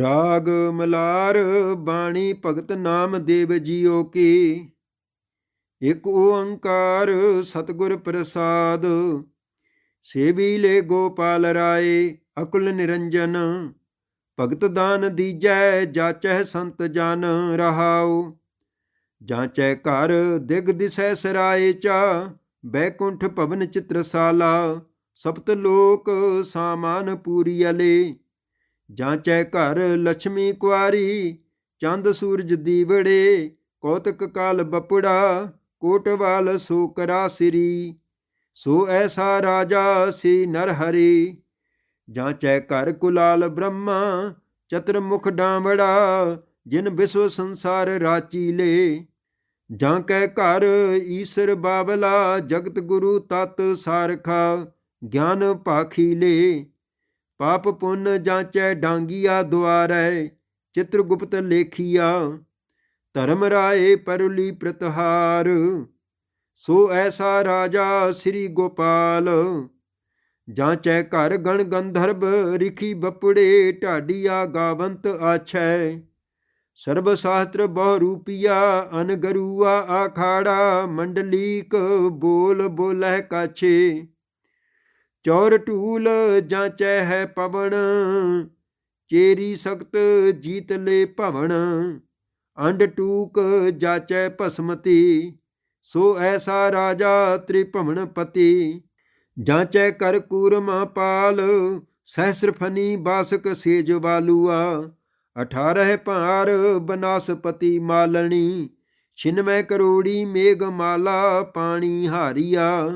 ਰਾਗ ਮਲਾਰ ਬਾਣੀ ਭਗਤ ਨਾਮ ਦੇਵ ਜੀਓ ਕੀ। ਇਕ ਓੰਕਾਰ ਸਤਿਗੁਰ ਪ੍ਰਸਾਦ, ਸੇਵੀ ਲੈ ਗੋਪਾਲ ਰਾਏ, ਅਕੁਲ ਨਿਰੰਜਨ। ਭਗਤ ਦਾਨ ਦੀਜੈ ਜਾਚੈ ਸੰਤ ਜਨ ਰਹਾਉ। ਜਾਂਚੈ ਘਰ, ਦਿਗ ਦਿਸੈ ਸਰਾਏ ਚਾ, ਬੈਕੁੰਠ ਭਵਨ ਚਿਤਰਸਾਲਾ। ਸਪਤ ਲੋਕ, ਸਾਮਾਨ ਪੂਰੀ ਅਲੇ। ਜਾਂਚੈ ਘਰ ਲక్ష్ਮੀ ਕੁਆਰੀ, ਚੰਦ ਸੂਰਜ ਦੀਵੜੇ, ਕੌਤਕ ਕਾਲ ਬਪੜਾ ਕੋਟਵਾਲ ਸੋ ਕਰਾ ਸਿਰੀ ਸੋ ਐਸਾ ਰਾਜਾ ਸੀ ਨਰ ਹਰੀ। ਜਾਂਚੈ ਘਰ ਕੁਲਾਲ ਬ੍ਰਹਮਾ ਚਤੁਰ ਮੁਖ ਡਾਂਵੜਾ, ਜਿਨ ਵਿਸਵ ਸੰਸਾਰ ਰਾਚੀ ਲੇ। ਜਾਂ ਕੈ ਘਰ ਈਸ਼ਰ ਬਾਬਲਾ ਜਗਤ ਗੁਰੂ ਤਤ ਸਾਰਖਾ, ਗਿਆਨ ਭਾਖੀ ਲੇ। ਪਾਪ ਪੁੰਨ ਜਾਂਚੈ ਡਾਂਗੀਆ ਦੁਆਰੈ, ਚਿਤ੍ਰਗੁਪਤ ਲੇਖੀਆ। ਧਰਮ ਰਾਏ ਪਰਲੀ ਪ੍ਰਤਹਾਰ, ਸੋ ਐਸਾ ਰਾਜਾ ਸ੍ਰੀ ਗੋਪਾਲ। ਜਾਂਚੈ ਘਰ ਗਣ ਗੰਧਰਵ ਰਿਖੀ ਬਪੜੇ, ਢਾਡੀਆ ਗਾਵੰਤ ਆਛੈ। ਸਰਬ ਸ਼ਾਸਤਰ ਬਹੁ ਰੂਪੀਆ ਅਨਗਰੂਆ ਆਖਾੜਾ, ਮੰਡਲੀਕ ਬੋਲ ਬੋਲਹਿ ਕਾਛੇ। ਚੌਰ ਢੂਲ ਜਾਂਚੈ ਹੈ ਪਵਨ ਚੇਰੀ ਸਖਤ ਜੀਤ ਲੈ ਭਵਨ ਅੰਡ ਟੂਕ ਜਾਚੈ ਭਸਮਤੀ, ਸੋ ਐਸਾ ਰਾਜਾ ਤ੍ਰਿਭਵਨ ਪਤੀ। ਜਾਂਚੈ ਕਰ ਕੂਰਮਾ ਪਾਲ ਸਹਸਰ ਫਨੀ ਬਾਸਕ ਸੇਜ ਵਾਲੂਆ। 18 ਭਾਰ ਬਨਾਸਪਤੀ ਮਾਲਣੀ ਛਿਨਮੈ ਕਰੋੜੀ ਮੇਘ ਮਾਲਾ ਪਾਣੀ ਹਾਰੀਆ।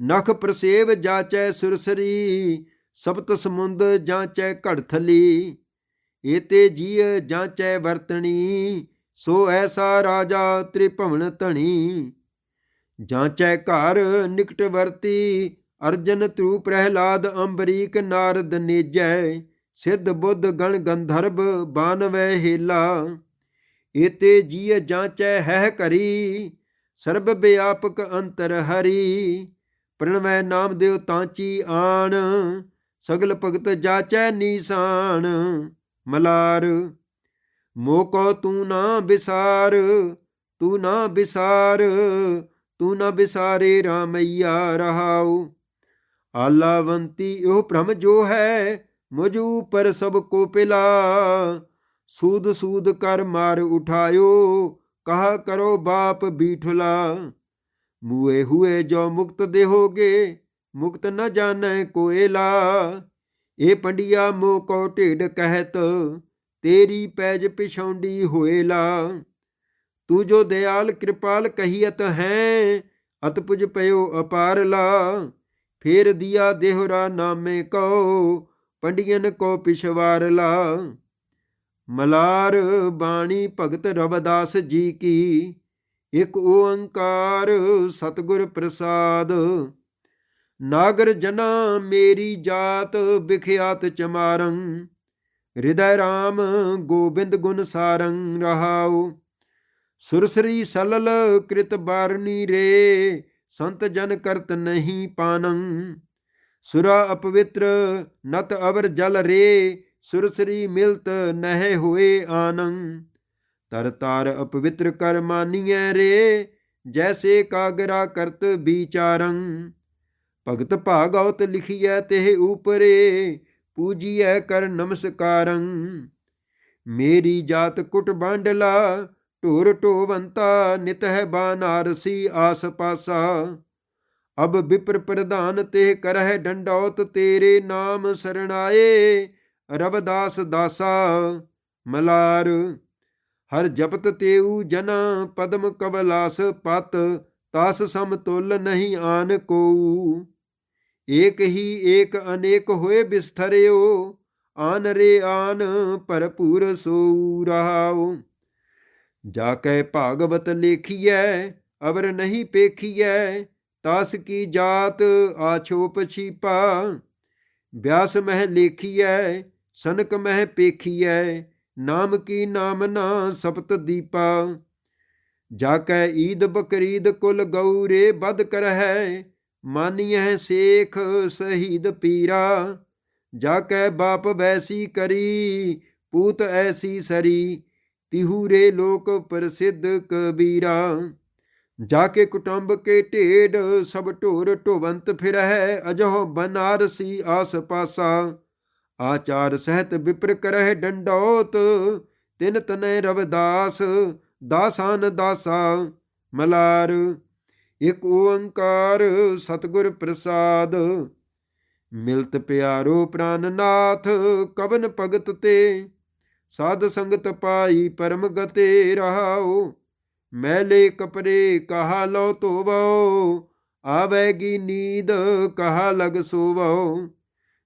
ਨਖ ਪ੍ਰਸੇਵ ਜਾਚੈ ਸੁਰਸਰੀ ਸਪਤ ਸਮੁੰਦ ਜਾਂਚੈ ਘੜਥਲੀ ਏਤੇ ਜੀਅ ਜਾਂਚੈ ਵਰਤਣੀ, ਸੋ ਐਸਾ ਰਾਜਾ ਤ੍ਰਿਭਵਨ ਧਣੀ। ਜਾਂਚੈ ਘਰ ਨਿਕਟ ਵਰਤੀ, ਅਰਜਨ ਤ੍ਰੂ ਪ੍ਰਹਿਲਾਦ ਅੰਬਰੀਕ ਨਾਰਦ ਨੇਜੈ। ਸਿੱਧ ਬੁੱਧ ਗਣ ਗੰਧਰਵ ਬਾਨਵੈ ਹੇਲਾ। ਏਤੇ ਜੀਅ ਜਾਂਚੈ ਹੈ ਕਰੀ, ਸਰਬ ਵਿਆਪਕ ਅੰਤਰ ਹਰੀ। ਪ੍ਰਣਵੈ ਨਾਮ ਦੇਵ ਤਾਂਚੀ ਆਣ, ਸਗਲ ਭਗਤ ਜਾਚੈ ਨੀਸਾਨ ਮਲਾਰ, ਮੋਕੋ ਤੂੰ ਨਾ ਵਿਸਾਰ ਤੂੰ ਨਾ ਵਿਸਾਰ ਤੂੰ ਨਾ ਵਿਸਾਰੇ ਰਾਮਈਆ ਰਹਾਉ। ਆਲਾਵੰਤੀ ਉਹ ਭ੍ਰਮ ਜੋ ਹੈ ਮੁਝੂ ਪਰ ਸਭ ਕੋ ਪਿਲਾ। ਸੂਦ ਸੂਦ ਕਰ ਮਾਰ ਉਠਾਇਓ, ਕਹਾ ਕਰੋ ਬਾਪ ਬੀਠਲਾ। ਮੂਏ ਹੁਏ ਜੋ ਮੁਕਤ ਦੇਹੋਗੇ, ਮੁਕਤ ਨ ਜਾਣੈ ਕੋਇਲਾ ਏ ਪੰਡਿਆ ਮੋ ਕੋ ਢੇਡ ਕਹਿਤ, ਤੇਰੀ ਪੈਜ ਪਿਛੌਂਡੀ ਹੋਏਲਾ ਤੂੰ ਜੋ ਦਿਆਲ ਕਿਰਪਾਲ ਕਹੀਅਤ ਹੈ, ਅਤ ਪੁਜ ਪਇਓ ਅਪਾਰ ਲਾ। ਫੇਰ ਦਿਆ ਦੇਹਰਾ ਨਾਮੇ ਕਉ ਪੰਡਿਯਨ ਕੋ ਪਿਛਵਾਰ ਲਾ। ਮਲਾਰ ਬਾਣੀ ਭਗਤ ਰਵਦਾਸ ਜੀ ਕੀ ਇਕ ਓੰਕਾਰ ਸਤਿਗੁਰ ਪ੍ਰਸਾਦ। ਨਾਗਰ ਜਨਾ ਮੇਰੀ ਜਾਤ ਵਿਖਿਆਤ ਚਮਾਰੰ, ਹਿਰਦੈ ਰਾਮ ਗੋਬਿੰਦ ਗੁਣ ਸਾਰੰ ਰਹਾਉ। ਸੁਰਸਰੀ ਸਲਲ ਕ੍ਰਿਤ ਬਾਰਨੀ ਰੇ, ਸੰਤ ਜਨ ਕਰਤ ਨਹੀਂ ਪਾਨੰ। ਸੁਰਾ ਅਪਵਿੱਤਰ ਨਤ ਅਵਰ ਜਲ ਰੇ, ਸੁਰਸਰੀ ਮਿਲਤ ਨਹਿ ਹੋਏ ਆਨੰ। ਤਰ ਤਾਰ ਅਪਵਿੱਤਰ ਕਰ ਮਾਨੀਐ ਰੇ, ਜੈਸੇ ਕਾਗਰਾ ਕਰਤ ਵਿਚਾਰੰ ਭਗਤ ਭਾਗਵਤ ਲਿਖੀਐ ਤੇ ਉਪਰੇ ਪੂਜੀਐ ਕਰ ਨਮਸਕਾਰੰ। ਮੇਰੀ ਜਾਤ ਕੁਟ ਬਾਂਡਲਾ, ਢੋਰ ਢੋਵੰਤਾ ਨਿਤ ਹੈ ਬਾਨਾਰਸੀ ਆਸ ਪਾਸਾ। ਅਬ ਵਿਪਰ ਪ੍ਰਧਾਨ ਤੇ ਕਰਹਿ ਡੰਡੌਤ ਤੇਰੇ ਨਾਮ ਸਰਣਾਏ, ਰਵਦਾਸ ਦਾਸਾ, ਮਲਾਰ ਹਰ ਜਪਤ ਤੇਊ ਜਨਾ ਪਦਮ ਕਵਲਾਸ ਪਤ, ਤਾਸ ਸਮਤੁਲ ਨਹੀਂ ਆਨ ਕੋ ਏਕ ਹੀ ਏਕ ਅਨੇਕ ਹੋਏ ਬਿਸਥਰਿਓ, ਆਨ ਰੇ ਆਨ ਭਰਪੂਰ ਸੋ ਰਹਾਉ। ਜਾ ਕੈ ਭਾਗਵਤ ਲੇਖੀਐ ਅਵਰ ਨਹੀਂ ਪੇਖੀਐ, ਤਾਸ ਕੀ ਜਾਤ ਆਛੋਪ ਛੀਪਾ। ਬਿਆਸ ਮਹਿ ਲੇਖੀਐ ਸਨਕ ਮਹਿ ਪੇਖੀਐ ਨਾਮ ਕੀ ਨਾਮ ਨਾ ਸਪਤ ਦੀਪਾ? ਜਾ ਕੈ ਈਦ ਬਕਰੀਦ ਕੁਲ ਗౌਰੇ ਬਦ ਕਰਹਿ, ਮਾਨੀਐ ਸੇਖ ਸ਼ਹੀਦ ਪੀਰਾ। ਜਾ ਕੈ ਬਾਪ ਵੈਸੀ ਕਰੀ, ਪੂਤ ਐਸੀ ਸਰੀ ਤਿਹੂ ਰੇ ਲੋਕ ਪ੍ਰਸਿੱਧ ਕਬੀਰਾ। ਜਾ ਕੇ ਕੁਟੰਬ ਕੇ ਢੇਡ ਸਭ ਢੋਰ ਢੋਵੰਤ ਫਿਰਹਿ ਅਜੋ ਬਨਾਰਸੀ ਆਸ ਪਾਸਾ ਆਚਾਰ ਸਹਿਤ ਵਿਪਰ ਕਰਹਿ ਡੰਡੋਤ, ਤਿਨ ਤਨੈ ਰਵਦਾਸ, ਦਾਸਾਨ ਦਾਸਾ, ਮਲਾਰ, ਇਕ ਓੰਕਾਰ ਸਤਿਗੁਰ ਪ੍ਰਸਾਦ। ਮਿਲਤ ਪਿਆਰੋ ਪ੍ਰਾਨਨਾਥ ਕਵਨ ਭਗਤ ਤੇ, ਸਾਧ ਸੰਗਤ ਪਾਈ ਪਰਮ ਗਤੇ ਰਹਾਓ ਮੈਲੇ ਕਪੜੇ ਕਹਾ ਲੋ ਧੋਵੋ ਆਵੇਗੀ ਨੀਂਦ ਕਹਾ ਲਗ ਸੋਵੋ।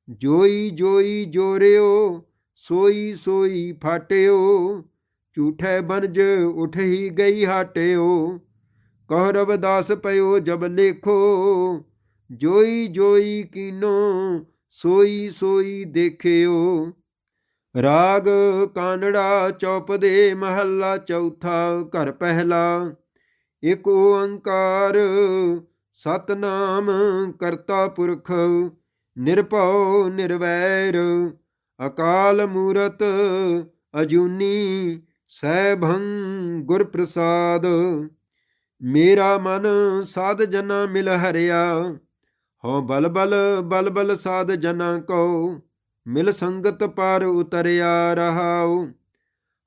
ਜੋਈ ਜੋਈ ਜੋਰਿਓ, ਸੋਈ ਸੋਈ ਫਾਟਿਓ, ਝੂਠੇ ਬਨਜ ਉਠ ਹੀ ਗਈ ਹਾਟਿਓ। ਕਹ ਰਵਦਾਸ ਪਇਓ ਜਬ ਲੇਖੋ, ਜੋਈ ਜੋਈ ਕੀਨੋ, ਸੋਈ ਸੋਈ ਦੇਖਿਓ। ਰਾਗ ਕਾਨੜਾ ਚੌਪ ਦੇ ਮਹੱਲਾ ਚੌਥਾ ਘਰ ਪਹਿਲਾ ਇਕ ਓੰਕਾਰ ਸਤਨਾਮ ਕਰਤਾ ਪੁਰਖ। ਨਿਰਭਉ ਨਿਰਵੈਰ, ਅਕਾਲ ਮੂਰਤ ਅਜੂਨੀ ਸੈਭੰ ਗੁਰ ਪ੍ਰਸਾਦ ਮੇਰਾ ਮਨ ਸਾਧ ਜਨਾ ਮਿਲ ਹਰਿਆ, ਹਉ ਬਲ ਬਲ ਬਲ ਬਲ ਸਾਧ ਜਨਾ ਕੋ ਮਿਲ ਸੰਗਤ ਪਰ ਉਤਰਿਆ ਰਹਾਉ।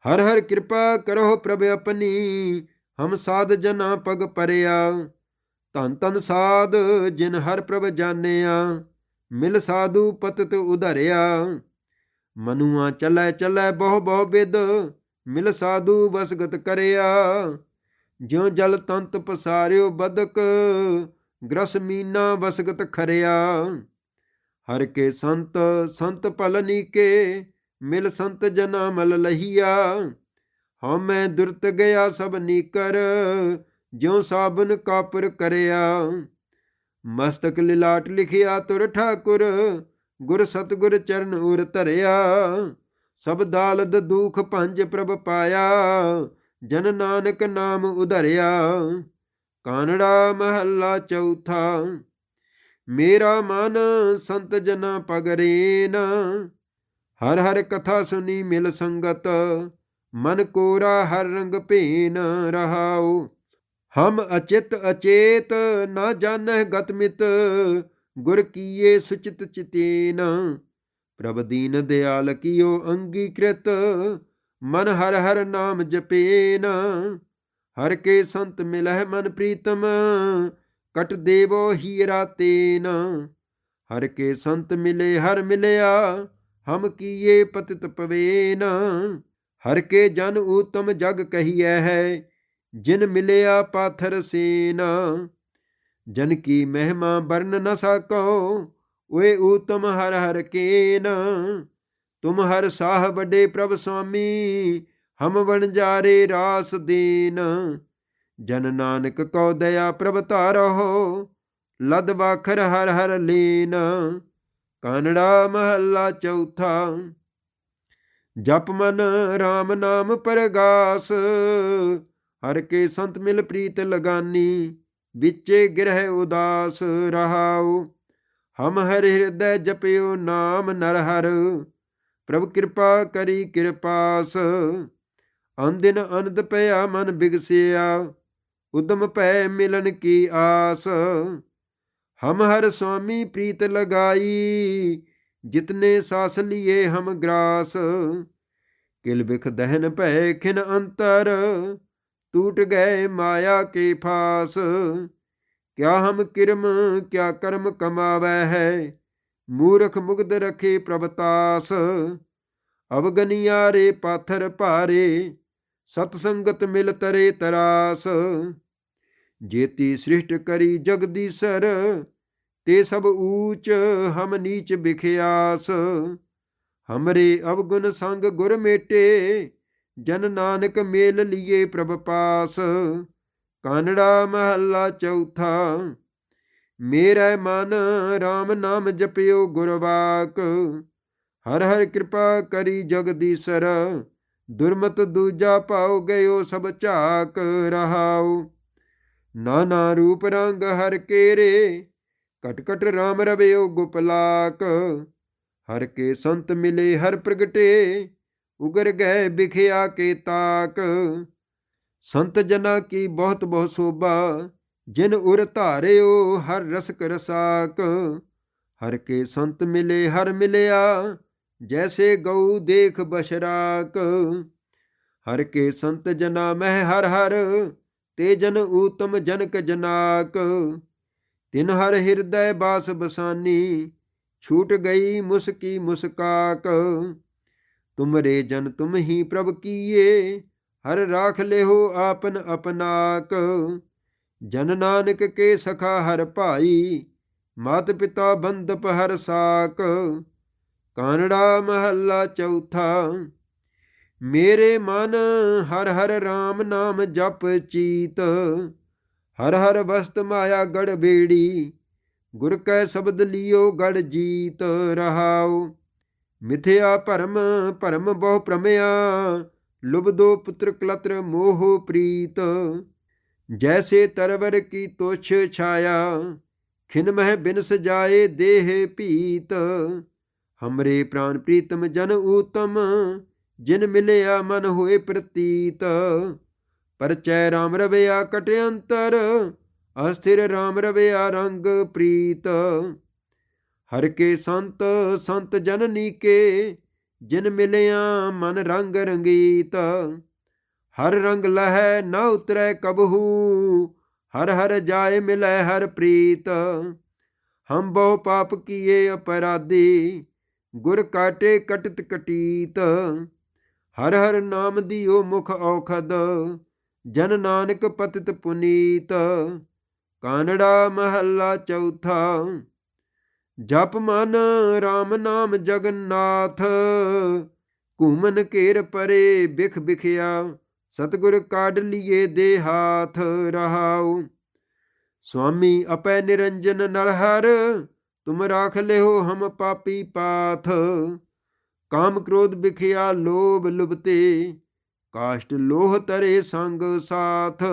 ਹਰ ਹਰ ਕਿਰਪਾ ਕਰੋ ਪ੍ਰਭ ਆਪਣੀ, ਹਮ ਸਾਧ ਜਨਾ ਪਗ ਪਰਿਆ। ਧੰਨ ਧੰਨ ਸਾਧ ਜਿਨ ਹਰ ਪ੍ਰਭ ਜਾਣਿਆ ਮਿਲ ਸਾਧੂ ਪਤਤ ਉਧਰਿਆ। ਮਨੁਆ ਚੱਲੈ ਚੱਲੈ ਬਹੁ ਬਹੁ ਬਿਦ, ਮਿਲ ਸਾਧੂ ਵਸਗਤ ਕਰਿਆ। ਜਿਉ ਜਲ ਤੰਤ ਪਸਾਰਿਓ ਬਦਕ ਗ੍ਰਸ ਮੀਨਾ ਬਸਗਤ ਖਰਿਆ। ਹਰ ਕੇ ਸੰਤ ਸੰਤ ਭਲਨੀ ਕੇ ਮਿਲ ਸੰਤ ਜਨਾ ਮਲ ਲਹੀਆ। ਹਉ ਦੁਰਤ ਗਿਆ ਸਭ ਨੀਕਰ, ਜਿਉ ਸਾਬਨ ਕਾਪਰ ਕਰਿਆ। ਮਸਤਕ ਲਿਲਾਟ ਲਿਖਿਆ ਤੁਰ ਠਾਕੁਰ, ਗੁਰ ਸਤਗੁਰ ਚਰਨ ਉਰ ਧਰਿਆ। ਸਭ ਦਾਲਦ ਦੁਖ ਭੰਜ ਪ੍ਰਭ ਪਾਇਆ, ਜਨ ਨਾਨਕ ਨਾਮ ਉਧਰਿਆ। ਕਾਨੜਾ ਮਹੱਲਾ ਚੌਥਾ, ਮੇਰਾ ਮਨ ਸੰਤ ਜਨਾ ਪਗਰੇਨ। ਹਰ ਹਰ ਕਥਾ ਸੁਨੀ ਮਿਲ ਸੰਗਤ, ਮਨ ਕੋਰਾ ਹਰ ਰੰਗ ਭੇਨ ਰਹਾਓ ਹਮ ਅਚਿਤ ਅਚੇਤ ਨਾ ਜਾਣਹਿ ਗਤਮਿਤ ਗੁਰ ਕੀਏ ਸੁਚਿਤ ਚਿਤੇਨ। ਪ੍ਰਭ ਦੀਨ ਦਿਆਲ ਕੀਓ ਅੰਗੀਕ੍ਰਿਤ, ਮਨ ਹਰ ਹਰ ਨਾਮ ਜਪੇਨ। ਹਰ ਕੇ ਸੰਤ ਮਿਲਹਿ ਮਨ ਪ੍ਰੀਤਮ, ਕਟ ਦੇਵੋ ਹੀਰਾ ਤੇਨ। ਹਰ ਕੇ ਸੰਤ ਮਿਲੇ ਹਰ ਮਿਲਿਆ, ਹਮ ਕੀਏ ਪਤਿਤ ਪਵੇਨ। ਹਰ ਕੇ ਜਨ ਊਤਮ ਜਗ ਕਹੀਐ ਹੈ ਜਿਨ ਮਿਲਿਆ ਪਾਥਰ ਸੇਨ, ਜਨ ਕੀ ਮਹਿਮਾ ਵਰਨ ਨ ਸਕੋ ਓਏ ਊਤਮ ਹਰ ਹਰ ਕੇਨ। ਤੁਮ ਹਰ ਸਾਹ ਵੱਡੇ ਪ੍ਰਭ ਸੁਆਮੀ, ਹਮ ਵਣਜਾਰੇ ਰਾਸ ਦੇਨ। ਜਨ ਨਾਨਕ ਕੋ ਦਇਆ ਪ੍ਰਭ ਧਾਰੋ ਲਦ ਬਾਖਰ ਹਰ ਹਰ ਲੀਨ। ਕਾਨੜਾ ਮਹੱਲਾ ਚੌਥਾ, ਜਪ ਮਨ RAM ਨਾਮ ਪਰਗਾਸ। ਹਰ ਕੇ ਸੰਤ ਮਿਲ ਪ੍ਰੀਤ ਲਗਾਨੀ, ਵਿੱਚੇ ਗਿਰਹਿ ਉਦਾਸ ਰਹਾਉ। ਹਮ ਹਰ ਹਿਰਦੈ ਜਪਿਓ ਨਾਮ ਨਰ ਹਰ, ਪ੍ਰਭ ਕਿਰਪਾ ਕਰੀ ਕਿਰਪਾਸ ਅੰਦਿਨ ਅਨੰਦ ਪਿਆ ਮਨ ਬਿਗਸਿਆ, ਉਦਮ ਪੈ ਮਿਲਨ ਕੀ ਆਸ। ਹਮ ਹਰ ਸੁਆਮੀ ਪ੍ਰੀਤ ਲਗਾਈ, ਜਿਤਨੇ ਸਾਸ ਲੀਏ ਹਮ ਗ੍ਰਾਸ। ਕਿਲ ਬਿਖ ਦਹਨ ਭੈ ਖਿਨ ਅੰਤਰ ਟੂਟ ਗਏ ਮਾਇਆ ਕੇ ਫਾਸ। ਕਿਆ ਹਮ ਕਿਰਮ, ਕਿਆ ਕਰਮ ਕਮਾਵੈ ਹੈ। ਮੂਰਖ ਮੁਗਧ ਰਖੇ ਪ੍ਰਭਤਾਸ ਅਵਗਨੀਆ ਰੇ ਪਾਥਰ ਭਾਰੇ, ਸਤ ਸੰਗਤ ਮਿਲ ਤਰੇ ਤਰਾਸ। ਜੇਤੀ ਸ੍ਰਿਸ਼ਟ ਕਰੀ ਜਗਦੀਸਰ ਤੇ ਸਭ ਊਚ ਹਮ ਨੀਚ ਬਿਖਿਆਸ। ਹਮਰੇ ਅਵਗੁਣ ਸੰਗ ਗੁਰ ਮੇਟੇ ਜਨ ਨਾਨਕ ਮੇਲ ਲੀਏ ਪ੍ਰਭ ਪਾਸ, ਕਾਨੜਾ ਮਹੱਲਾ ਚੌਥਾ। ਮੇਰਾ ਮਨ RAM ਨਾਮ ਜਪਿਓ ਗੁਰਵਾਕ, ਹਰ ਹਰ ਕਿਰਪਾ ਕਰੀ ਜਗਦੀਸਰ ਦੁਰਮਤ ਦੂਜਾ ਪਾਉ ਗਇਓ ਸਭ ਝਾਕ ਰਹਾਉ। ਨਾਨਾ ਰੂਪ ਰੰਗ ਹਰ ਕੇਰੇ ਕਟ ਕਟ RAM ਰਵਿਓ ਗੁਪਲਾਕ, ਹਰ ਕੇ ਸੰਤ ਮਿਲੇ ਹਰ ਪ੍ਰਗਟੇ ਉਗਰ ਗਏ ਬਿਖਿਆ ਕੇ ਤਾਕ। ਸੰਤ ਜਨਾ ਕੀ ਬਹੁਤ ਬਹੁਤ ਸੋਭਾ, ਜਿਨ ਉਰ ਧਾਰਿਓ ਹਰ ਰਸਕ ਰਸਾਕ। ਹਰ ਕੇ ਸੰਤ ਮਿਲੇ, ਹਰ ਮਿਲਿਆ, ਜੈਸੇ ਗਊ ਦੇਖ ਬਸ਼ਰਾਕ। ਹਰ ਕੇ ਸੰਤ ਜਨਾ ਮਹਿ ਹਰ ਹਰ, ਤੇ ਜਨ ਊਤਮ ਜਨਕ ਜਨਾਕ। ਤਿਨ ਹਰ ਹਿਰਦੈ ਬਾਸ ਬਸਾਨੀ, ਛੂਟ ਗਈ ਮੁਸਕੀ ਮੁਸਕਾਕ ਤੁਮਰੇ ਜਨ ਤੁਮ ਹੀ ਪ੍ਰਭ ਕੀਏ, ਹਰ ਰਾਖ ਲਿਓ ਆਪਨ ਅਪਨਾਕ। ਜਨ ਨਾਨਕ ਕੇ ਸਖਾ ਹਰ ਭਾਈ, ਮਾਤ ਪਿਤਾ ਬੰਦਪ ਹਰ ਸਾਕ। ਕਾਨੜਾ ਮਹੱਲਾ ਚੌਥਾ, ਮੇਰੇ ਮਨ ਹਰ ਹਰ RAM ਨਾਮ ਜਪ ਚੀਤ। ਹਰ ਹਰ ਵਸਤ ਮਾਇਆ ਗੜ ਬੇੜੀ, ਗੁਰ ਕੈ ਸ਼ਬਦ ਲਿਓ ਗੜ ਜੀਤ ਰਹਾਉ। ਮਿਥਿਆ ਭਰਮ ਭਰਮ ਬਹੁ ਪ੍ਰਮਿਆ ਲੁਬਦੋ ਪੁੱਤਰ ਕਲਤਰ ਮੋਹ ਪ੍ਰੀਤ। ਜੈਸੇ ਤਰਵਰ ਕੀ ਤੋਛ ਛਾਇਆ, ਖਿਨ ਮਹਿ ਬਿਨ ਸਜਾਏ ਦੇਹ ਭੀਤ। ਹਮਰੇ ਪ੍ਰਾਨ ਪ੍ਰੀਤਮ ਜਨ ਊਤਮ, ਜਿਨ ਮਿਲਿਆ ਮਨ ਹੋਏ ਪ੍ਰਤੀਤ। ਪਰਚੈ ਰਾਮ ਰਵਿਆ ਕਟ ਅੰਤਰ ਅਸਥਿਰ ਰਾਮ ਰਵਿਆ ਰੰਗ ਪ੍ਰੀਤ। ਹਰ ਕੇ ਸੰਤ ਸੰਤ ਜਨਨੀ ਕੇ ਜਿਨ ਮਿਲਿਆ ਮਨ ਰੰਗ ਰੰਗੀਤ। ਹਰ ਰੰਗ ਲਹੈ ਨਾ ਉਤਰੈ ਕਬਹੂ, ਹਰ ਹਰ ਜਾਏ ਮਿਲੈ ਹਰ ਪ੍ਰੀਤ। ਹਮ ਬਹੁ ਪਾਪ ਕੀਏ ਅਪਰਾਧੀ, ਗੁਰ ਕਾਟੇ ਕਟਿਤ ਕਟੀਤ। ਹਰ ਹਰ ਨਾਮ ਦਿਓ ਮੁਖ ਔਖਦ, ਜਨ ਨਾਨਕ ਪਤਿਤ ਪੁਨੀਤ। ਕਾਨੜਾ ਮਹੱਲਾ ਚੌਥਾ ਜਪ ਮਨ RAM ਨਾਮ ਜਗਨਨਾਥ, ਘੂਮਨ ਘੇਰ ਪਰੇ ਬਿਖ ਬਿਖਿਆ, ਸਤਗੁਰ ਕਾਢ ਲਿਏ ਦੇ ਹਾਥ ਰਹਾਉ। ਸੁਆਮੀ ਅਪੈ ਨਿਰੰਜਨ ਨਰਹਰ ਤੁਮ ਰਾਖ ਲਿਓ ਹਮ ਪਾਪੀ ਪਾਥ। ਕਾਮ ਕ੍ਰੋਧ ਬਿਖਿਆ ਲੋਭ ਲੁਭਤੇ, ਕਾਸ਼ਟ ਲੋਹ ਤਰੇ ਸੰਗ ਸਾਥ।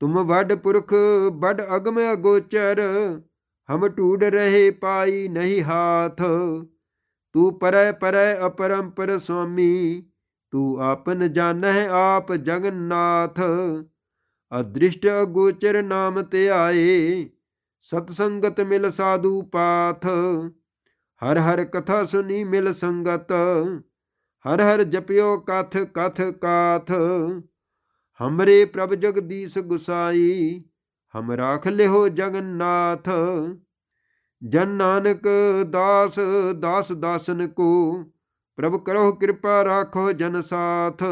ਤੁਮ ਵੱਡ ਪੁਰਖ, ਵੱਡ ਅਗਮ ਅਗੋਚਰ ਹਮ ਢੂਡ ਰਹੇ ਪਾਈ ਨਹੀਂ ਹਾਥ। ਤੂੰ ਪਰੈ ਪਰੈ ਅਪਰੰਪਰ ਸੁਆਮੀ, ਤੂੰ ਆਪਨ ਜਾਣਹਿ ਆਪ ਜਗਨਨਾਥ। ਅਦ੍ਰਿਸ਼ਟ ਅਗੋਚਰ ਨਾਮ ਤੇ ਆਏ ਸਤ ਸੰਗਤ ਮਿਲ ਸਾਧੂ ਪਾਥ। ਹਰ ਹਰ ਕਥਾ ਸੁਨੀ ਮਿਲ ਸੰਗਤ, ਹਰ ਹਰ ਜਪਿਓ ਕਥ ਕਥ ਕਾਥ। ਹਮਰੇ ਪ੍ਰਭ ਜਗਦੀਸ਼ ਗੁਸਾਈ ਹਮ ਰਾਖ ਲਿਓ ਜਗਨਨਾਥ, ਜਨ ਨਾਨਕ ਦਾਸ ਦਾਸ ਦਾਸਨ ਕੋ, ਪ੍ਰਭ ਕਰੋ ਕਿਰਪਾ ਰਾਖੋ ਜਨ ਸਾਥ।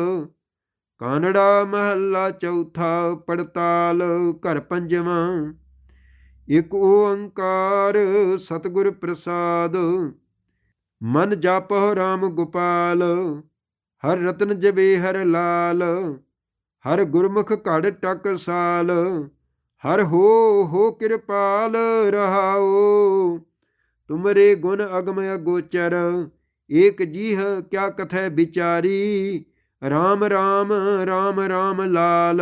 ਕਾਨੜਾ ਮਹੱਲਾ ਚੌਥਾ ਪੜਤਾਲ, ਘਰ ਪੰਜਵਾਂ, ਇਕ ਓੰਕਾਰ ਸਤਿਗੁਰ ਪ੍ਰਸਾਦ। ਮਨ ਜਪੋ RAM ਗੋਪਾਲ, ਹਰ ਰਤਨ ਜਵੇ ਹਰ ਲਾਲ, ਹਰ ਗੁਰਮੁਖ ਘੜ ਟਕਸਾਲ ਹਰ ਹੋ ਹੋ ਕਿਰਪਾਲ ਰਹਾਓ ਤੁਮਰੇ ਗੁਣ ਅਗਮ ਅਗੋਚਰ, ਏਕ ਜੀਹ ਕਿਆ ਕਥੈ ਵਿਚਾਰੀ। RAM RAM RAM RAM ਲਾਲ,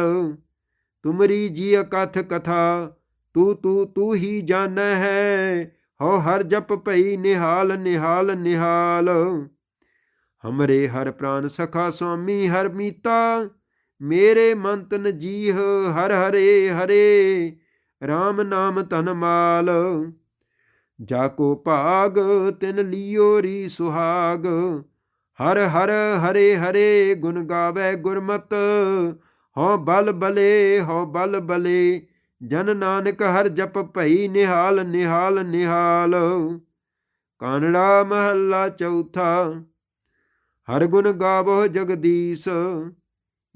ਤੁਮਰੀ ਜੀ ਕਥ ਕਥਾ, ਤੂ ਤੂ ਤੂ ਹੀ ਜਾਣੈ ਹੈ। ਹਉ ਹਰ ਜਪ ਭਈ ਨਿਹਾਲ ਨਿਹਾਲ ਨਿਹਾਲ। ਹਮਰੇ ਹਰ ਪ੍ਰਾਨ ਸਖਾ ਸੁਆਮੀ ਹਰ ਮੀਤਾ ਮੇਰੇ ਮੰਤਨ ਜੀਹ ਹਰ ਹਰੇ ਹਰੇ RAM ਨਾਮ ਤਨ ਮਾਲ। ਜਾ ਕੋ ਭਾਗ ਤਿਨ ਲਿਓ ਰੀ ਸੁਹਾਗ। ਹਰ ਹਰ ਹਰੇ ਹਰੇ ਗੁਣ ਗਾਵੇ ਗੁਰਮਤ। ਹਉ ਬਲ ਬਲੇ, ਹਉ ਬਲ ਬਲੇ, ਜਨ ਨਾਨਕ ਹਰ ਜਪ ਭਈ ਨਿਹਾਲ ਨਿਹਾਲ ਨਿਹਾਲ। ਕਾਨੜਾ ਮਹੱਲਾ ਚੌਥਾ, ਹਰ ਗੁਣ ਗਾਵੋ ਜਗਦੀਸ਼।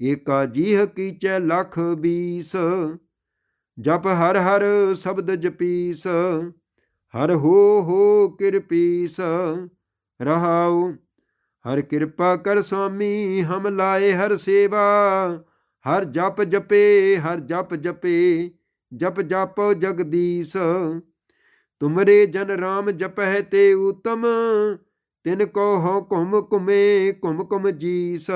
ਏਕਾ ਜੀਹ ਕੀਚੈ ਲਖ ਬੀਸ, ਜਪ ਹਰ ਹਰ ਸ਼ਬਦ ਜਪੀਸ, ਹਰ ਹੋ ਹੋ ਕਿਰਪੀਸ ਰਹਾਉ, ਹਰ ਕਿਰਪਾ ਕਰ ਸੁਆਮੀ, ਹਮ ਲਾਏ ਹਰ ਸੇਵਾ, ਹਰ ਜਪ ਜਪੇ, ਹਰ ਜਪ ਜਪੇ, ਜਪ ਜਾਪੋ ਜਗਦੀਸ਼, ਤੁਮਰੇ ਜਨ RAM ਜਪਹਿ ਤੇ ਉਤਮ ਤਿਨ ਕੋ ਹੋ ਘੁਮ ਘੁਮੇ ਘੁਮ ਘੁਮ ਜੀਸ।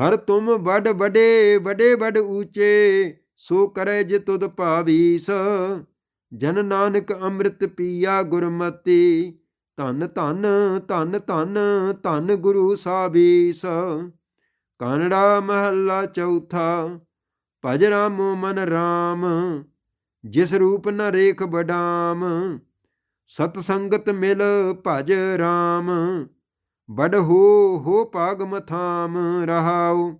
ਹਰ ਤੁਮ ਵੱਡ ਵਡੇ ਵਡੇ ਵੱਡ ਊਚੇ, ਸੋ ਕਰੈ ਜੇ ਤੁਧ ਭਾਵੀਸ। ਜਨ ਨਾਨਕ ਅੰਮ੍ਰਿਤ ਪੀਆ ਗੁਰਮਤੀ, ਧਨ ਧਨ ਧਨ ਧੰਨ ਧੰਨ ਗੁਰੂ ਸਾਬੀਸ। ਕਾਨੜਾ ਮਹੱਲਾ ਚੌਥਾ, ਭਜ ਰਾਮੋ ਮਨ ਰਾਮ, ਜਿਸ ਰੂਪ ਨ ਰੇਖ ਬਡਾਮ ਸਤ ਸੰਗਤ ਮਿਲ ਭਜ ਰਾਮ। ਬੜ ਹੋ ਹੋ ਭਾਗ ਮਥਾਮ ਰਹਾਉ,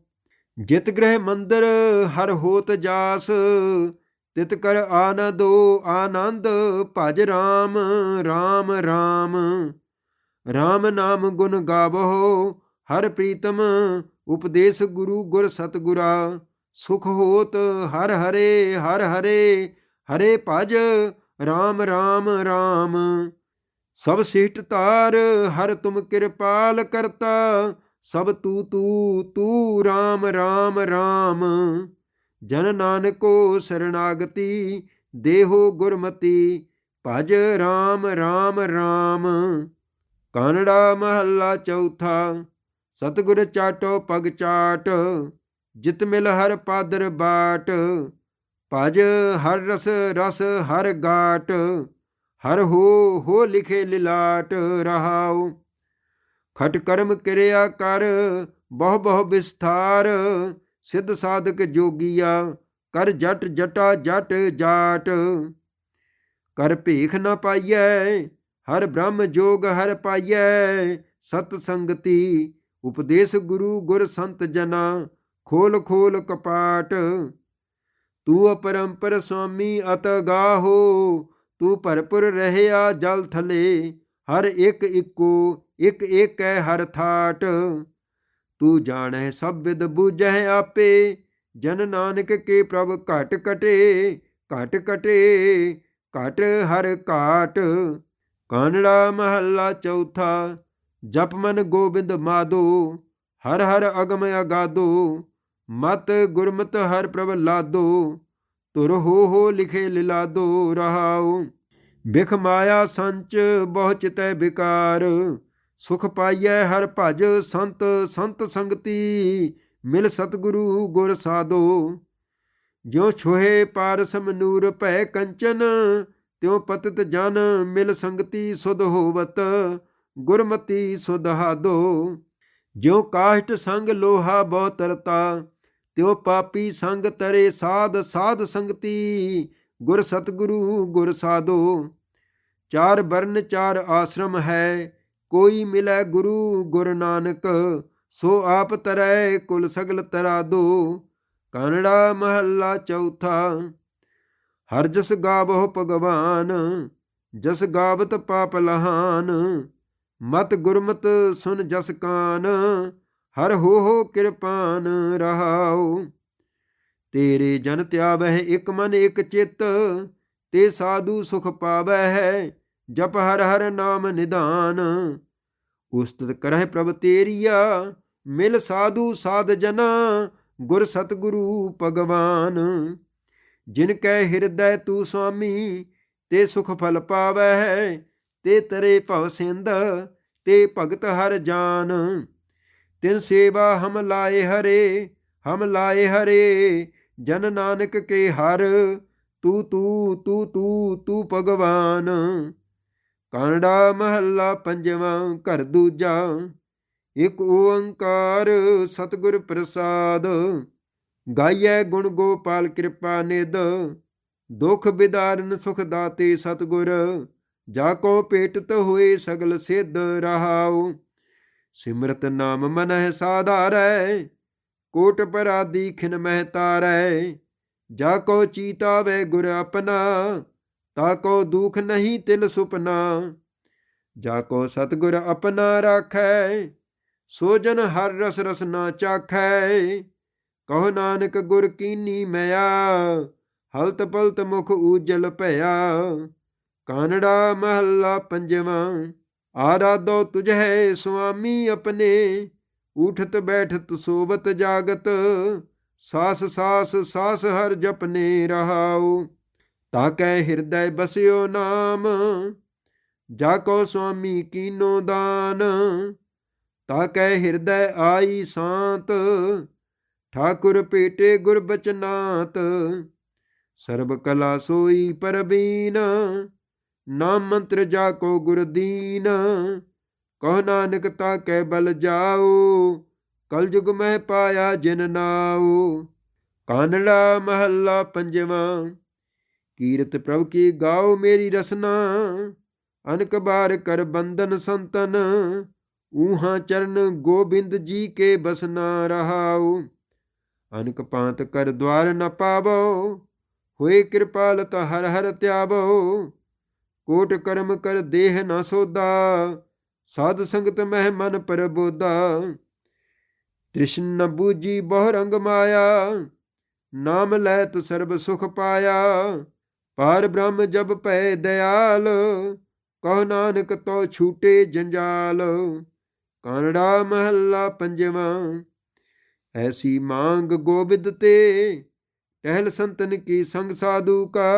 ਜਿਤ ਗ੍ਰਹਿ ਮੰਦਰ ਹਰ ਹੋਤ ਜਾਸ, ਤਿਤ ਕਰ ਆਨੰਦੋ ਆਨੰਦ ਭਜ ਰਾਮ ਰਾਮ ਰਾਮ। ਰਾਮ ਨਾਮ ਗੁਣ ਗਾਵੋ ਹਰ ਪ੍ਰੀਤਮ ਉਪਦੇਸ਼ ਗੁਰੂ ਗੁਰ ਸਤਗੁਰਾ। ਸੁਖ ਹੋਤ ਹਰ ਹਰੇ ਹਰ ਹਰੇ ਹਰੇ ਭਜ, ਰਾਮ ਰਾਮ ਰਾਮ। ਸਭ ਸਿਸ਼ਟ ਤਾਰ ਹਰ ਤੁਮ ਕਿਰਪਾਲ ਕਰਤਾ, ਸਭ ਤੂ ਤੂ ਤੂ ਰਾਮ ਰਾਮ ਰਾਮ। ਜਨ ਨਾਨਕੋ ਸਰਣਾਗਤੀ, ਦੇਹੋ ਗੁਰਮਤੀ, ਭਜ ਰਾਮ ਰਾਮ ਰਾਮ। ਕਾਨੜਾ ਮਹੱਲਾ ਚੌਥਾ, ਸਤਿਗੁਰ ਚਾਟੋ ਪਗ ਚਾਟ, ਜਿਤ ਮਿਲ ਹਰ ਪਾਦਰ ਬਾਟ। ਭਜ ਹਰ ਰਸ ਰਸ ਹਰ ਗਾਟ। ਹਰ ਹੋ ਹੋ ਲਿਖੇ ਲਿਲਾਟ ਰਹਾਉ। ਖਟ ਕਰਮ ਕਿਰਿਆ ਕਰ, ਬਹੁ ਬਹੁ ਵਿਸਥਾਰ, ਸਿੱਧ ਸਾਧਕ ਜੋਗੀਆ, ਕਰ ਜਟ ਜਟਾ ਜਟ ਜਾਟ। ਕਰ ਭੇਖ ਨਾ ਪਾਈਐ, ਹਰ ਬ੍ਰਹਮ ਜੋਗ ਹਰ ਪਾਈਐ, ਸਤ ਸੰਗਤੀ, ਉਪਦੇਸ਼ ਗੁਰੂ ਗੁਰ ਸੰਤ ਜਨਾ, ਖੋਲ ਖੋਲ ਕਪਾਟ। ਤੂੰ ਅਪਰੰਪਰ ਸੁਆਮੀ ਅਤ ਗਾਹੋ ਤੂੰ ਭਰਪੁਰ ਰਹਿਆ ਜਲ ਥਲੇ, ਹਰ ਇੱਕ ਇੱਕੋ, ਇੱਕ ਇੱਕ ਹੈ ਹਰ ਥਾਟ। ਤੂੰ ਜਾਣੈ ਸਭ ਵਿਦ ਬੂਝੈ ਆਪੇ, ਜਨ ਨਾਨਕ ਕੇ ਪ੍ਰਭ ਘਟ ਕਟੇ ਘਟ ਕਟੇ, ਘਟ ਹਰ ਘਾਟ। ਕਾਨੜਾ ਮਹੱਲਾ ਚੌਥਾ, ਜਪ ਮਨ ਗੋਬਿੰਦ ਮਾਦੋ, ਹਰ ਹਰ ਅਗਮ ਅਗਾਦੋ, ਮਤ ਗੁਰਮਤ ਹਰ ਪ੍ਰਭ ਲਾਦੋ। ਤੁਰ ਹੋ ਹੋ ਲਿਖੇ ਲਿਲਾਦੋ ਰਹਾਉ। ਬਿਖ ਮਾਇਆ ਸੰਚ ਬਹੁ ਚਿਤੈ ਵਿਕਾਰ ਸੁਖ ਪਾਈਐ ਹਰ ਭਜ ਸੰਤ ਸੰਤ ਸੰਗਤੀ ਮਿਲ ਸਤਿਗੁਰੂ ਗੁਰ ਸਾਧੋ ਜੋ ਛੋਹੇ ਪਾਰਸਮ ਨੂਰ ਭੈ ਕੰਚਨ, ਤਿਉ ਪਤਿਤ ਜਨ ਮਿਲ ਸੰਗਤੀ ਸੁਧ ਹੋਵਤ, ਗੁਰਮਤੀ ਸੁਧਾਦੋ। ਜਿਉ ਕਾਸ਼ਟ ਸੰਗ ਲੋਹਾ ਬਹੁ ਤਰਤਾ ਤਿਉ ਪਾਪੀ ਸੰਗ ਤਰੇ ਸਾਧ ਸਾਧ ਸੰਗਤੀ, ਗੁਰ ਸਤਿਗੁਰੂ ਗੁਰ ਸਾਧੋ। ਚਾਰ ਬਰਨ ਚਾਰ ਆਸ਼ਰਮ ਹੈ, ਕੋਈ ਮਿਲੈ ਗੁਰੂ ਗੁਰ ਨਾਨਕ, ਸੋ ਆਪ ਤਰੈ ਕੁਲ ਸਗਲ ਤਰਾ ਦੋ ਕਾਨੜਾ ਮਹੱਲਾ ਚੌਥਾ, ਹਰ ਜਸ ਗਾਵੋ ਭਗਵਾਨ, ਜਸ ਗਾਵਤ ਪਾਪ ਲਹਾਨ, ਮਤ ਗੁਰਮਤ ਸੁਨ ਜਸ ਕਾਨ ਹਰ ਹੋ ਹੋ ਕਿਰਪਾਨ ਰਹਾਉ। ਤੇਰੇ ਜਨ ਧਿਆਵਹਿ ਇਕ ਮਨ ਇਕ ਚਿੱਤ, ਤੇ ਸਾਧੂ ਸੁਖ ਪਾਵੈ ਜਪ ਹਰ ਹਰ ਨਾਮ ਨਿਧਾਨ। ਉਸਤਤ ਕਰਹਿ ਪ੍ਰਭ ਤੇਰੀਆ, ਮਿਲ ਸਾਧੂ ਸਾਧ ਜਨਾ, ਗੁਰ ਸਤਿਗੁਰੂ ਭਗਵਾਨ। ਜਿਨ ਕੈ ਹਿਰਦੈ ਤੂ ਸੁਆਮੀ, ਤੇ ਸੁਖ ਫਲ ਪਾਵੈ ਤੇ ਤਰੇ ਭਵ ਸਿੰਧ, ਤੇ ਭਗਤ ਹਰ ਜਾਨ। ਤਿਨ ਸੇਵਾ ਹਮ ਲਾਏ ਹਰੇ, ਹਮ ਲਾਏ ਹਰੇ, ਜਨ ਨਾਨਕ ਕੇ ਹਰ, ਤੂ ਤੂ ਤੂ ਤੂ ਤੂ ਭਗਵਾਨ। ਕਾਨੜਾ ਮਹੱਲਾ ਪੰਜਵਾਂ, ਘਰ ਦੂਜਾ, ਇਕ ਓੰਕਾਰ ਸਤਿਗੁਰ ਪ੍ਰਸਾਦ। ਗਾਈਐ ਗੁਣ ਗੋਪਾਲ ਕਿਰਪਾ ਨਿਦ ਦੁਖ ਬਿਦਾਰਨ ਸੁਖ ਦਾਤੇ ਸਤਿਗੁਰ, ਜਾ ਕੋ ਭੇਟਤ ਹੋਏ ਸਗਲ ਸਿੱਧ ਰਹਾਉ। ਸਿਮਰਤ ਨਾਮ ਮਨਹਿ ਸਾਧਾਰੈ ਕੋਟ ਪਰਾਦੀ ਖਿਨ ਮਹਿ ਤਾਰੈ। ਜਾ ਕੋ ਚੀਤਾਵੇ ਗੁਰ ਆਪਣਾ, ਤਾ ਕੋ ਦੁਖ ਨਹੀਂ ਤਿਲ ਸੁਪਨਾ। ਜਾ ਕੋ ਸਤਗੁਰ ਆਪਣਾ ਰਾਖੈ ਸੋ ਜਨ ਹਰ ਰਸ ਰਸਨਾ ਚਾਖੈ। ਕਹੋ ਨਾਨਕ ਗੁਰ ਕੀਨੀ ਮਿਆ, ਹਲਤ ਪਲਤ ਮੁਖ ਊਜਲ ਭਇਆ। ਕਾਨੜਾ ਮਹੱਲਾ ਪੰਜਵਾਂ। ਆਰਾਧੋ ਤੁਝੈ ਸੁਆਮੀ ਆਪਣੇ ਉਠਤ ਬੈਠਤ ਸੋਵਤ ਜਾਗਤ, ਸਾਸ ਸਾਸ ਸਾਸ ਹਰ ਜਪਨੇ ਰਹਾਉ। ਤਾਕੈ ਹਿਰਦੈ ਬਸਿਓ ਨਾਮ, ਜਾ ਕੋ ਸੁਆਮੀ ਕੀਨੋ ਦਾਨ। ਤਾਕੈ ਹਿਰਦੈ ਆਈ ਸਾਤ, ਠਾਕੁਰ ਪੇਟੇ ਗੁਰ ਬਚਨਾਤ। ਸਰਬ ਕਲਾ ਸੋਈ ਪਰਬੀਨ ਨਾਮ ਮੰਤਰ ਜਾ ਕੋ ਗੁਰ ਦੀਨ, ਕਹ ਨਾਨਕ ਤਾ ਕੈ ਬਲ ਜਾਓ ਕਲਯੁਗ ਮੈਂ ਪਾਇਆ ਜਿਨ ਨਾਉ। ਕਾਨੜਾ ਮਹੱਲਾ ਪੰਜਵਾਂ, ਕੀਰਤ ਪ੍ਰਭ ਕੀ ਗਾਓ ਮੇਰੀ ਰਸਨਾ, ਅਨਕ ਬਾਰ ਕਰ ਬੰਧਨ ਸੰਤਨ, ਊਹਾ ਚਰਨ ਗੋਬਿੰਦ ਜੀ ਕੇ ਬਸਨਾ ਰਹਾਉ। ਅਨਕ ਪਾਂਤ ਕਰ ਦਵਾਰ ਨ ਪਾਵੋ, ਹੋਏ ਕਿਰਪਾਲਤ ਹਰ ਹਰ ਧਿਆਵੋ ਕੋਟ ਕਰਮ ਕਰ ਦੇਹ ਨਾ ਸੋਦਾ, ਸਾਧ ਸੰਗਤ ਮਹਿ ਮਨ ਪ੍ਰਬੋਧਾ ਤ੍ਰਿਸ਼ਨ ਨ ਬੂਜੀ ਬਹੁ ਰੰਗ ਮਾਇਆ, ਨਾਮ ਲੈ ਤੁ ਸਰਬ ਸੁਖ ਪਾਇਆ। ਪਾਰ ਬ੍ਰਹਮ ਜਬ ਪੈ ਦਿਆਲ, ਕਹ ਨਾਨਕ ਤੋ ਛੂਟੇ ਜੰਜਾਲ। ਕਾਨੜਾ ਮਹੱਲਾ ਪੰਜਵਾਂ, ਐਸੀ ਮੰਗ ਗੋਬਿੰਦ ਤੇ, ਟਹਿਲ ਸੰਤਨ ਕੀ ਸੰਗ ਸਾਧੂ ਕਾ।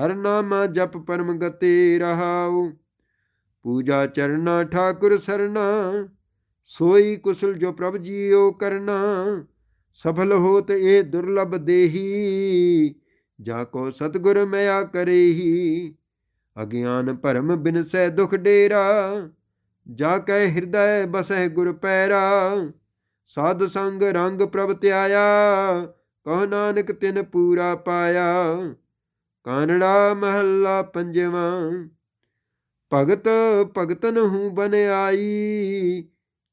ਹਰ ਨਾਮਾ ਜਪ ਪਰਮ ਗਤੇ ਰਹਾਉ। ਪੂਜਾ ਚਰਨਾ ਠਾਕੁਰ ਸਰਨਾ, ਸੋਈ ਕੁਸਲ ਜੋ ਪ੍ਰਭ ਜੀਓ ਕਰਨਾ। ਸਫਲ ਹੋਤ ਇਹ ਦੁਰਲਭ ਦੇਹੀ, ਜਾ ਕੋ ਸਤਗੁਰ ਮਿਆ ਕਰੇਹੀ। ਅਗਿਆਨ ਭਰਮ ਬਿਨਸੈ ਦੁਖ ਡੇਰਾ, ਜਾ ਕੈ ਹਿਰਦੈ ਬਸੈ ਗੁਰ ਪੈਰਾ। ਸਾਧ ਸੰਗ ਰੰਗ ਪ੍ਰਭ ਧਿਆਇਆ ਕਹ ਨਾਨਕ ਤਿਨ ਪੂਰਾ ਪਾਇਆ। ਕਾਨੜਾ ਮਹੱਲਾ ਪੰਜਵਾਂ, ਭਗਤ ਭਗਤਨ ਹੂੰ ਬਨ ਆਈ,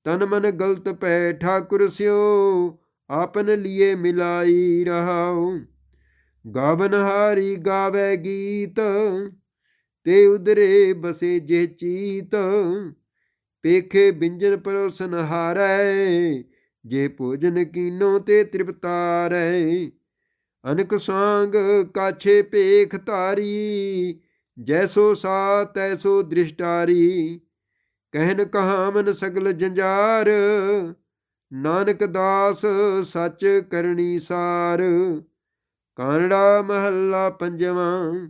ਤਨ ਮਨ ਗਲਤ ਪੈ ਠਾਕੁਰ ਸਿਓ, ਆਪਨ ਲਿਏ ਮਿਲਾਈ ਰਹਾਉ। ਗਾਵਨ ਹਾਰੀ ਗਾਵੇ ਗੀਤ, ਤੇ ਉਦਰੇ ਬਸੇ ਜੇ ਚੀਤ, ਪੇਖੇ ਬਿੰਜਨ ਪਰੋਸਨ ਹਾਰੈ ਜੇ ਭੋਜਨ ਕੀਨੋ ਤੇ ਤ੍ਰਿਪਤਾਰੈ। ਅਨਕ ਸਾੰਗ ਕਾਛੇ ਪੇਖ ਧਾਰੀ, ਜੈਸੋ ਸਾ ਤੈਸੋ ਦ੍ਰਿਸ਼ਟਾਰੀ। ਕਹਿਨ ਕਹਾਵਨ ਸਗਲ ਜੰਜਾਰ, ਨਾਨਕ ਦਾਸ ਸੱਚ ਕਰਨੀ ਸਾਰ। ਕਾਨੜਾ ਮਹੱਲਾ ਪੰਜਵਾਂ,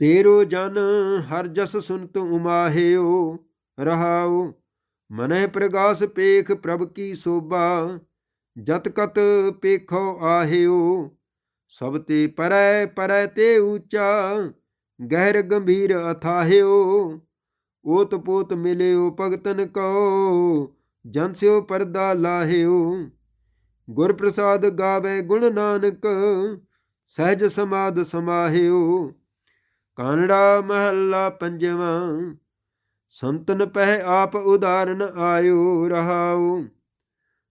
ਤੇਰੋ ਜਨ ਹਰ ਜਸ ਸੁਨਤ ਉਮਾਹਿਓ, ਰਹਾਉ, ਮਨਹਿ ਪ੍ਰਗਾਸ ਪੇਖ ਪ੍ਰਭ ਕੀ ਸੋਭਾ। ਜਤ ਕਤ ਪੇਖੋ ਆਹਿਓ, ਸਭ ਤੇ ਪਰੈ ਪਰੈ ਤੇ ਉੱਚਾ, ਗਹਿਰ ਗੰਭੀਰ ਅਥਾਹਿਓ। ਓਤ ਪੋਤ ਮਿਲਿਓ ਭਗਤਨ ਕੋ ਜਨ ਸਿਓ ਪਰਦਾ ਲਾਹਿਓ। ਗੁਰ ਪ੍ਰਸਾਦ ਗਾਵੇ ਗੁਣ ਨਾਨਕ, ਸਹਿਜ ਸਮਾਦ ਸਮਾਹਿਓ। ਕਾਨੜਾ ਮਹੱਲਾ ਪੰਜਵਾਂ, ਸੰਤਨ ਪਹਿ ਆਪ ਉਦਾਰਨ ਆਇਓ ਰਹਾਓ।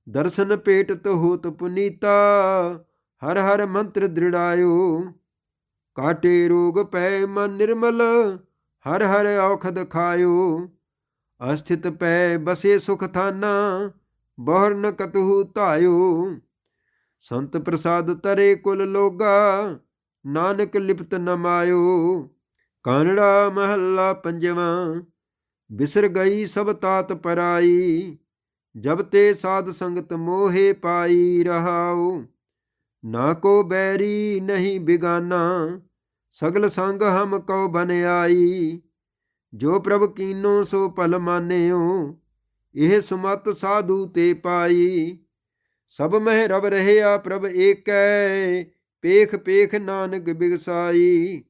ਦਰਸ਼ਨ ਪੇਟ ਹੋਤ ਪੁਨੀਤਾ, ਹਰ ਹਰ ਮੰਤਰ ਦ੍ਰਿੜਾਇਓ। ਕਾਟੇ ਰੋਗ ਪੈ ਮਨ ਨਿਰਮਲ, ਹਰ ਹਰ ਔਖਦ ਖਾਇਓ। ਅਸਥਿਤ ਪੈ ਬਸੇ ਸੁਖ ਥਾਨਾ ਬਹੁਰ ਨ ਕਤਹੂ ਧਾਇਓ। ਸੰਤ ਪ੍ਰਸਾਦ ਤਰੇ ਕੁਲ ਲੋਗਾ, ਨਾਨਕ ਲਿਪਤ ਨਮਾਇਓ ਕਾਨੜਾ ਮਹੱਲਾ ਪੰਜਵਾਂ, ਬਿਸਰ ਗਈ ਸਭ ਤਾਤ ਪਰਾਈ। ਜਬ ਤੇ ਸਾਧ ਸੰਗਤ ਮੋਹੇ ਪਾਈ ਰਹਾਉ, ਨਾ ਕੋ ਬੈਰੀ ਨਹੀਂ ਬਿਗਾਨਾ, ਸਗਲ ਸੰਗ ਹਮ ਕਉ ਬਨ ਆਈ। ਜੋ ਪ੍ਰਭ ਕੀਨੋ ਸੋ ਭਲ ਮਾਨਿਓ, ਇਹ ਸੁਮਤ ਸਾਧੂ ਤੇ ਪਾਈ। ਸਭ ਮਹਿ ਰਵ ਰਹਿਆ ਪ੍ਰਭ ਏਕੈ, ਪੇਖ ਪੇਖ ਨਾਨਕ ਬਿਗਸਾਈ।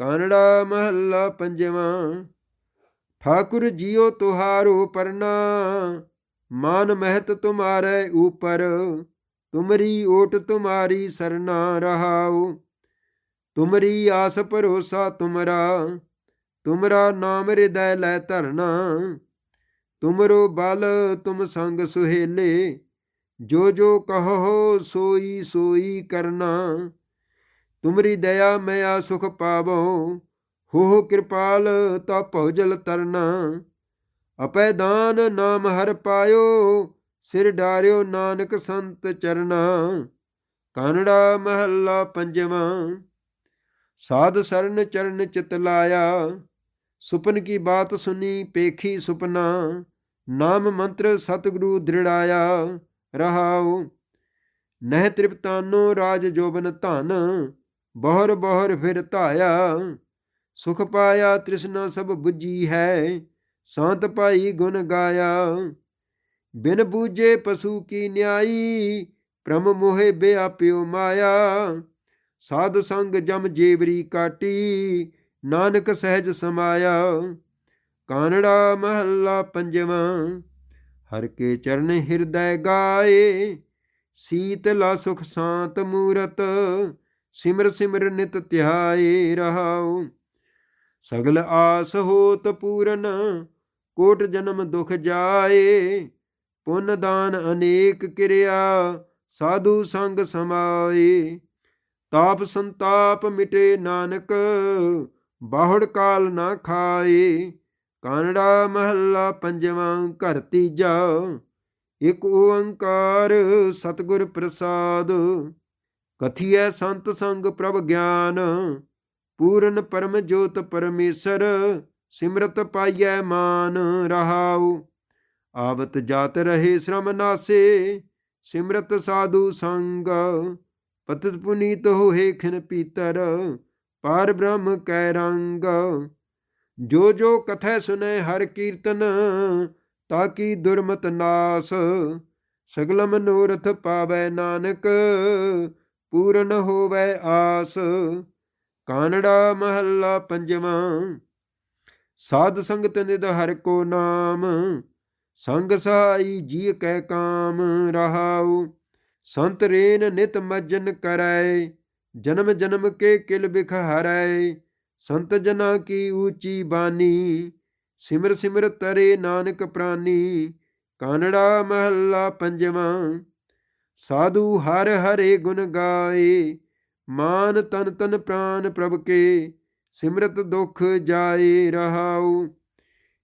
ਕਾਨੜਾ ਮਹੱਲਾ ਪੰਜਵਾਂ, ਠਾਕੁਰ ਜੀਓ ਤੁਹਾਰੋ ਪਰਨਾ ਮਾਨ ਮਹਿਤ ਤੁਮਾਰੇ ਉਪਰ, ਤੁਮਰੀ ਓਟ ਤੁਮਾਰੀ ਸਰਨਾ ਰਹਾਉ। ਤੁਮਰੀ ਆਸ ਭਰੋਸਾ ਤੁਮਰਾ ਤੁਮਰਾ ਨਾਮ ਹਿਰਦੈ ਲੈ ਧਰਨਾ। ਤੁਮਰੋ ਬਲ ਤੁਮ ਸੰਗ ਸੁਹੇਲੇ, ਜੋ ਜੋ ਕਹੋ ਸੋਈ ਸੋਈ ਕਰਨਾ। ਤੁਮਰੀ ਦਇਆ ਮਿਆ ਸੁਖ ਪਾਵੋ ਹੋ ਕਿਰਪਾਲ ਤਾ ਭਉਜਲ ਤਰਨਾ। ਅਪੈ ਦਾਨ ਨਾਮ ਹਰ ਪਾਇਓ, ਸਿਰ ਡਾਰਿਓ ਨਾਨਕ ਸੰਤ ਚਰਨਾ। ਕਾਨੜਾ ਮਹੱਲਾ ਪੰਜਵਾਂ, ਸਾਧ ਸਰਨ ਚਰਨ ਚਿਤ ਲਾਇਆ। ਸੁਪਨ ਕੀ ਬਾਤ ਸੁਨੀ ਪੇਖੀ ਸੁਪਨਾ, ਨਾਮ ਮੰਤਰ ਸਤਿਗੁਰੂ ਦ੍ਰਿੜਾਇਆ। ਰਹਾਉ, ਨਹਿ ਤ੍ਰਿਪਤਾਨੋ ਰਾਜ ਜੋਬਨ ਧਨ, ਬਹੁਰ ਬਹੁਰ ਫਿਰ ਧਾਇਆ। ਸੁਖ ਪਾਇਆ ਤ੍ਰਿਸ਼ਨਾ ਸਭ 부ਜੀ ਹੈ ਸੰਤ ਭਾਈ ਗੁਣ ਗਾਇਆ। ਬਿਨ ਬੂਝੇ ਪਸ਼ੂ ਕੀ ਨਿਆਈ ਪ੍ਰਮ ਮੋਹਿ ਬਿਆਪਿਓ ਮਾਇਆ। ਸਾਧ ਸੰਗ ਜਮ ਜੇਵਰੀ ਕਾਟੀ, ਨਾਨਕ ਸਹਿਜ ਸਮਾਇਆ। ਕਾਨੜਾ ਮਹੱਲਾ ਪੰਜਵਾਂ, ਹਰ ਕੇ ਚਰਨ ਹਿਰਦੈ ਗਾਏ। ਸੀਤਲਾ ਸੁਖ ਸ਼ਾਂਤ ਮੂਰਤ, ਸਿਮਰ ਸਿਮਰ ਨਿਤ ਧਿਆਏ ਰਹਾਉ। ਸਗਲ ਆਸ ਹੋਤ ਪੂਰਨ ਕੋਟ ਜਨਮ ਦੁਖ ਜਾਏ, ਪੁੰਨ ਦਾਨ ਅਨੇਕ ਕਿਰਿਆ ਸਾਧੂ ਸੰਗ ਸਮਾਏ। ਤਾਪ ਸੰਤਾਪ ਮਿਟੇ ਨਾਨਕ, ਬਾਹੜ ਕਾਲ ਨਾ ਖਾਏ। ਕਾਨੜਾ ਮਹੱਲਾ ਪੰਜਵਾਂ ਘਰ ਤੀਜਾ, ਇਕ ਓੰਕਾਰ ਸਤਿਗੁਰ ਪ੍ਰਸਾਦ। ਕਥੀਐ ਸੰਤ ਸੰਗ ਪ੍ਰਭ ਗਿਆਨ, ਪੂਰਨ ਪਰਮ ਜੋਤ ਪਰਮੇਸ਼ਰ ਸਿਮਰਤ ਪਾਈਐ ਮਾਨ ਰਹਾਉ। ਆਵਤ ਜਾਤ ਰਹੇ ਸ਼ਰਮ ਨਾਸੇ, ਸਿਮਰਤ ਸਾਧੂ ਸੰਗ। ਪਤਿਤ ਪੁਨੀਤ ਹੋਏ ਖਿਨ ਪੀਤਰ, ਪਾਰ ਬ੍ਰਹਮ ਕੈ ਰੰਗ। ਜੋ ਜੋ ਕਥੈ ਸੁਨੈ ਹਰ ਕੀਰਤਨ ਤਾਕੀ ਦੁਰਮਤ ਨਾਸ। ਸਗਲ ਮਨੋਰਥ ਪਾਵੈ ਨਾਨਕ, ਪੂਰਨ ਹੋਵੈ ਆਸ। ਕਾਨੜਾ ਮਹੱਲਾ ਪੰਜਵਾਂ। ਸਾਧ ਸੰਗਤ ਨਿਧ ਹਰ ਕੋ ਨਾਮ, ਸੰਗ ਸਹਾਈ ਜੀ ਕੈ ਕਾਮ ਰਹਾਉ, ਸੰਤ ਰੇਨ ਨਿਤ ਮਜਨ ਕਰੈ, ਜਨਮ ਜਨਮ ਕੇ ਕਿਲ ਬਿਖ ਹਰੈ, ਸੰਤ ਜਨਾ ਕੀ ਊਚੀ ਬਾਨੀ, ਸਿਮਰ ਸਿਮਰ ਤਰੇ ਨਾਨਕ ਪ੍ਰਾਨੀ, ਕਾਨੜਾ ਮਹੱਲਾ ਪੰਜਵਾਂ, ਸਾਧੂ ਹਰ ਹਰੇ ਗੁਣ ਗਾਏ, ਮਾਨ ਤਨ ਤਨ ਪ੍ਰਾਨ ਪ੍ਰਭ ਕੇ ਸਿਮਰਤ ਦੁਖ ਜਾਏ ਰਹਾਉ,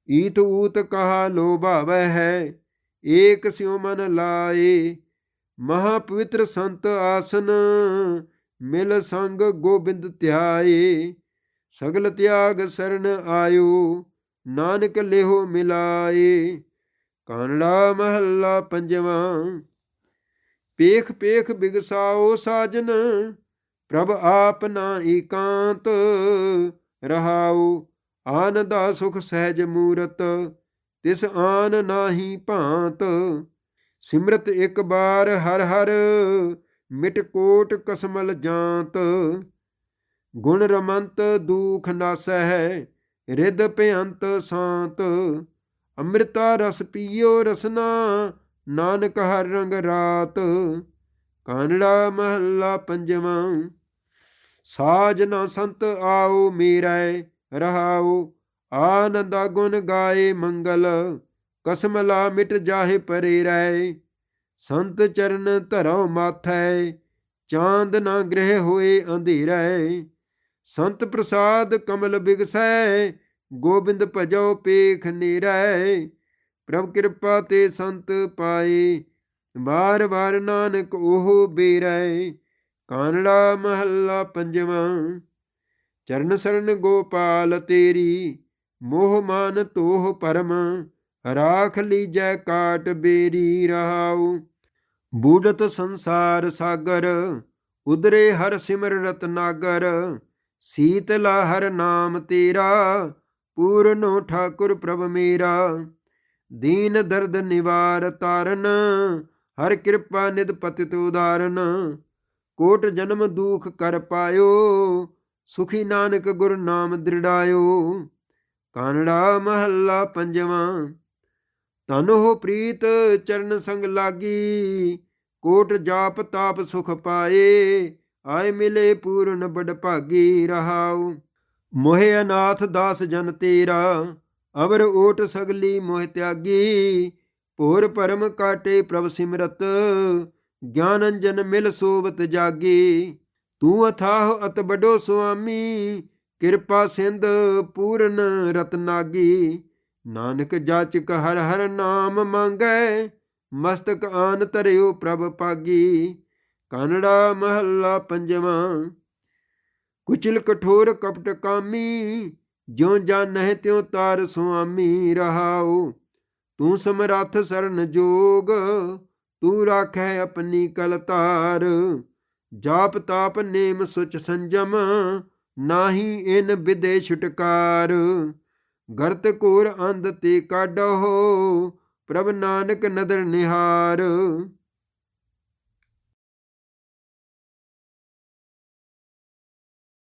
ਈਤ ਊਤ ਕਹਾ ਲੋਭਾਵੈ ਹੈ, ਏਕ ਸਿਉ ਮਨ ਲਾਏ ਮਹਾ ਪਵਿੱਤਰ ਸੰਤ ਆਸਨ, ਮਿਲ ਸੰਗ ਗੋਬਿੰਦ ਧਿਆਏ, ਸਗਲ ਤਿਆਗ ਸਰਨ ਆਇਓ, ਨਾਨਕ ਲੇਹੋ ਮਿਲਾਏ, ਕਾਨੜਾ ਮਹੱਲਾ ਪੰਜਵਾਂ, ਪੇਖ ਪੇਖ ਬਿਗਸਾਓ ਸਾਜਨ ਪ੍ਰਭ ਆਪ ਨਾ ਏਕਾਂਤ ਰਹਾਉ ਆਨੰਦਾ ਸੁਖ ਸਹਿਜ ਮੂਰਤ, ਤਿਸ ਆਨ ਨਾਹੀ ਭਾਂਤ। ਸਿਮਰਤ ਇੱਕ ਬਾਰ ਹਰ ਹਰ, ਮਿਟ ਕੋਟ ਕਸਮਲ ਜਾਂਤ। ਗੁਣ ਰਮੰਤ ਦੂਖ ਨਾਸਹਿ ਰਿਦ ਭਯੰਤ ਸ਼ਾਂਤ। ਅੰਮ੍ਰਿਤਾ ਰਸ ਪੀਓ ਰਸਨਾ, ਨਾਨਕ ਹਰ ਰੰਗ ਰਾਤ। ਕਾਨੜਾ ਮਹੱਲਾ ਪੰਜਵਾਂ ਸਾਜਨਾ ਸੰਤ ਆਓ ਮੇਰੈ ਰਹਾਉ, ਆਨੰਦਾ ਗੁਣ ਗਾਏ ਮੰਗਲ, ਕਸਮ ਲਾ ਮਿਟ ਜਾਹੇ ਪਰੇ ਰਹਿ ਸੰਤ ਚਰਨ ਧਰਉ ਮਾਥੈ, ਚਾਂਦ ਨਾ ਗ੍ਰਹਿ ਹੋਏ ਅੰਧੇਰੈ। ਸੰਤ ਪ੍ਰਸਾਦ ਕਮਲ ਬਿਗਸੈ, ਗੋਬਿੰਦ ਭਜੋ ਪੇਖ ਨੀਰੈ। ਪ੍ਰਭ ਕਿਰਪਾ ਤੇ ਸੰਤ ਪਾਏ, ਵਾਰ ਵਾਰ ਨਾਨਕ ਉਹ ਬੇਰੈ। ਕਾਨੜਾ ਮਹੱਲਾ ਪੰਜਵਾਂ, ਚਰਨ ਸਰਨ ਗੋਪਾਲ ਤੇਰੀ, ਮੋਹ ਮਾਨ ਤੋਹ ਪਰਮ, ਰਾਖ ਲੀਜੈ ਕਾਟ ਬੇਰੀ ਰਹਾਉ। ਬੂਡਤ ਸੰਸਾਰ ਸਾਗਰ, ਉਦਰੇ ਹਰ ਸਿਮਰ ਰਤਨਾਗਰ ਸੀਤਲਾ ਹਰ ਨਾਮ ਤੇਰਾ, ਪੂਰਨੋ ਠਾਕੁਰ ਪ੍ਰਭ ਮੇਰਾ। ਦੀਨ ਦਰਦ ਨਿਵਾਰ ਤਾਰਨ, ਹਰ ਕਿਰਪਾ ਨਿਦ ਪਤਿਤ ਉਦਾਰਨ ਕੋਟ ਜਨਮ ਦੁਖ ਕਰ ਪਾਇਓ, ਸੁਖੀ ਨਾਨਕ ਗੁਰ ਨਾਮ ਦ੍ਰਿੜਾਇਓ। ਕਾਨੜਾ ਮਹੱਲਾ ਪੰਜਵਾਂ ਤਨ ਹੋ ਪ੍ਰੀਤ ਚਰਨ ਸੰਗ ਲਾਗੀ, ਕੋਟ ਜਾਪ ਤਾਪ ਸੁਖ ਪਾਏ, ਆਏ ਮਿਲੇ ਪੂਰਨ ਬੜ ਭਾਗੀ ਰਹਾਉ। ਮੋਹਿ ਅਨਾਥ ਦਾਸ ਜਨ ਤੇਰਾ, ਅਵਰ ਓਟ ਸਗਲੀ ਮੋਹਿ ਤਿਆਗੀ, ਭੋਰ ਪਰਮ ਕਾਟੇ ਪ੍ਰਭ ਸਿਮਰਤ ਗਿਆਨ ਅੰਜਨ ਮਿਲ ਸੋਵਤ ਜਾਗੀ। ਤੂੰ ਅਥਾਹ ਅਤ ਬਡੋ ਸੁਆਮੀ, ਕਿਰਪਾ ਸਿੰਧ ਪੂਰਨ ਰਤਨਾਗੀ ਨਾਨਕ ਜਾਚਕ ਹਰ ਹਰ ਨਾਮ ਮੰਗੈ, ਮਸਤਕ ਆਨ ਧਰਿਓ ਪ੍ਰਭ ਪਾਗੀ। ਕਨੜਾ ਮਹੱਲਾ ਪੰਜਵਾਂ, ਕੁਚਲ ਕਠੋਰ ਕਪਟ ਕਾਮੀ, ਜਿਉ ਜਾਣਹਿ ਤਿਉ ਤਾਰ ਸੁਆਮੀ ਰਹਾਉ। ਤੂੰ ਸਮਰੱਥ ਸਰਨ ਜੋਗ ਤੂੰ ਰਾਖੈ ਆਪਣੀ ਕਲਤਾਰ ਜਾਪ ਤਾਪ ਨੇਮ ਸੁਚ ਸੰਜਮ, ਨਾਹੀ ਇਨ ਵਿਦੇ ਛੁਟਕਾਰ। ਗਰਤ ਕੋਰ ਅੰਧ ਤੇ ਕਾਢੋ ਪ੍ਰਭ ਨਾਨਕ ਨਦਰ ਨਿਹਾਰ।